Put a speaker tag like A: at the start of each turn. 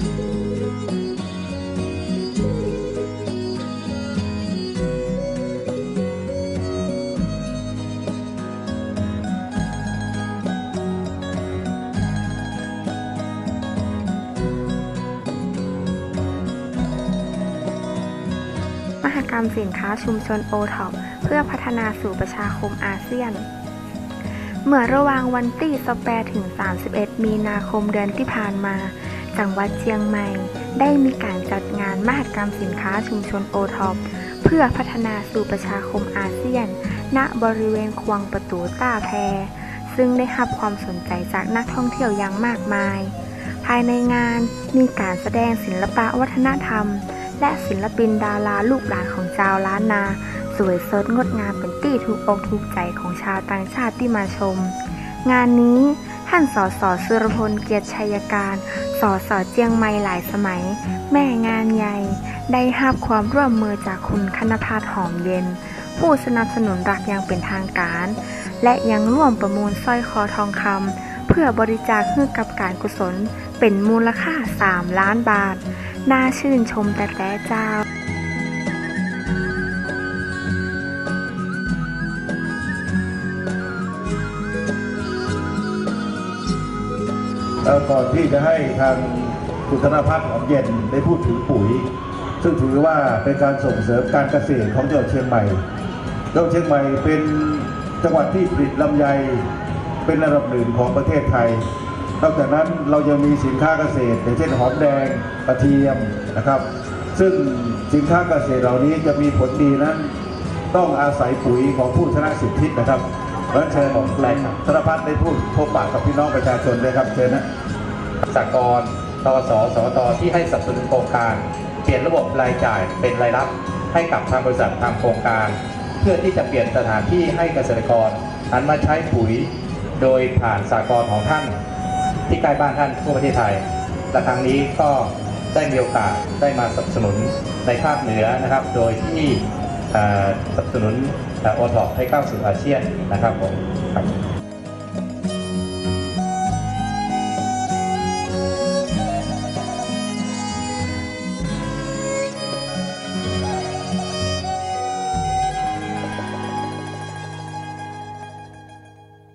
A: มหกรรมสินค้าชุมชนโอท็อปเพื่อพัฒนาสู่ประชาคมอาเซียน เมื่อระหว่างวันที่28ถึง 31 มีนาคมเดือนที่ผ่านมา จังหวัดเชียงใหม่ ได้มีการจัดงานมหกรรมสินค้าชุมชนโอท็อปเพื่อพัฒนาสู่ประชาคมอาเซียน ณบริเวณควงประตูต้าแพซึ่งได้รับความสนใจจากนักท่องเที่ยวอย่างมากมาย ภายในงานมีการแสดงศิลปะวัฒนธรรม และศิลปินดาราลูกหลานของชาวล้านนา สวยสดงดงามเป็นตี้ถูกอกถูกใจของชาวต่างชาติที่มาชม งานนี้ ท่านสอสอสุรพลเกียรติชัยการ สอสอเจียงใหม่หลายสมัย แม่งานใหญ่ ได้รับความร่วมมือจากคุณคณพัฒน์หอมเย็น ผู้สนับสนุนรักอย่างเป็นทางการ และยังร่วมประมูลสร้อยคอทองคำเพื่อบริจาคให้กับการกุศลเป็นมูลค่า 3 ล้านบาท น่าชื่นชมแต่แต่เจ้า
B: เอ่อก่อนที่จะให้ทางคุณธนพัฒน์หอมเย็นได้พูดถึงปุ๋ย ซึ่งถือว่าเป็นการส่งเสริมการเกษตรของจังหวัดเชียงใหม่จังหวัดเชียงใหม่เป็นจังหวัดที่ผลิตลำไยเป็นระดับหนึ่งของประเทศไทยนอกจากนั้นเรายังมีสินค้าเกษตร อย่างเช่นหอมแดงกระเทียมนะครับ ซึ่งสินค้าเกษตรเหล่านี้จะมีผลดีนั้น ต้องอาศัยปุ๋ยของผู้ชนะสิทธินะครับ เพราะเชิญผมคุณธนพัฒน์ได้พูดพบปะกับพี่น้องประชาชนเลยครับเชิญนะ
C: สากลตสสวตที่ให้สนับสนุนโครงการ เปลี่ยนระบบรายจ่ายเป็นรายรับให้กับทางบริษัททางโครงการ เพื่อที่จะเปลี่ยนสถานที่ให้เกษตรกรหันมาใช้ปุ๋ย โดยผ่านสากลของท่าน ที่ใกล้บ้านท่านทั่วประเทศไทย และครั้งนี้ก็ได้มีโอกาสได้มาสนับสนุนในภาคเหนือนะครับ โดยที่ สนับสนุนโอท็อปให้เข้าสู่อาเซียนนะครับผมครับ